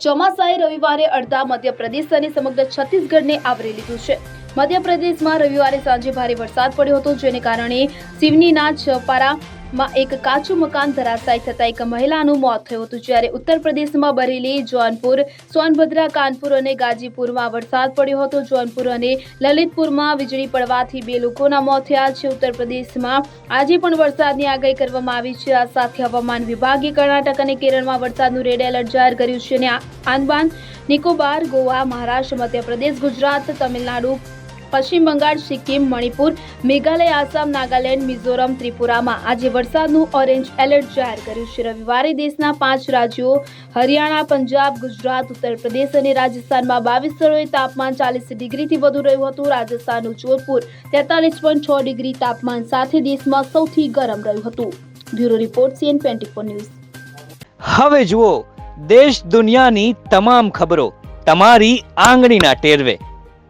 ચોમાસાએ રવિવારે અડધા મધ્યપ્રદેશ અને સમગ્ર છત્તીસગઢને આવરી લીધું છે. મધ્યપ્રદેશમાં રવિવારે સાંજે ભારે વરસાદ પડ્યો હતો, જેને કારણે સિવનીના છપારામાં એક કાચું મકાન ધરાશાયી થતા એક મહિલાનું મોત થયું હતું, જ્યારે ઉત્તર પ્રદેશમાં બરેલી, જોનપુર, સોનભદ્રા, કાનપુર અને ગાજીપુરમાં વરસાદ પડ્યો હતો. જોનપુર અને લલિતપુરમાં વીજળી પડવાથી બે લોકોના મોત થયા છે. ઉત્તર પ્રદેશમાં આજે પણ વરસાદની આગાહી કરવામાં આવી છે. આ સાથે હવામાન વિભાગે કર્ણાટક અને કેરળમાં વરસાદનું રેડ એલર્ટ જાહેર કર્યું છે. અને આ- આંદમાન નિકોબાર, ગોવા, મહારાષ્ટ્ર, મધ્યપ્રદેશ, ગુજરાત, તમિલનાડુ પશ્ચિમ બંગાળ, સિક્કિમ, મણિપુર, મેઘાલય, આસામ, નાગાલેન્ડ, મિઝોરમ, ત્રિપુરામાં આજે વરસાદનું ઓરેન્જ એલર્ટ જાહેર કર્યું છે. રવિવારે દેશના પાંચ રાજ્યો હરિયાણા, પંજાબ, ગુજરાત ઉત્તર પ્રદેશ અને રાજસ્થાનમાં બાવીસ સ્થળોએ તાપમાન ચાલીસ ડિગ્રીથી વધુ રહ્યું હતું. રાજસ્થાનનું જોધપુર તેતાલીસ પોઈન્ટ છ ડિગ્રી તાપમાન સાથે દેશમાં સૌથી ગરમ રહ્યું હતું. Bureau report, CN twenty four news. હવે જુઓ, દેશ દુનિયાની તમામ ખબરો, તમારી આંગળીના ટેરવે.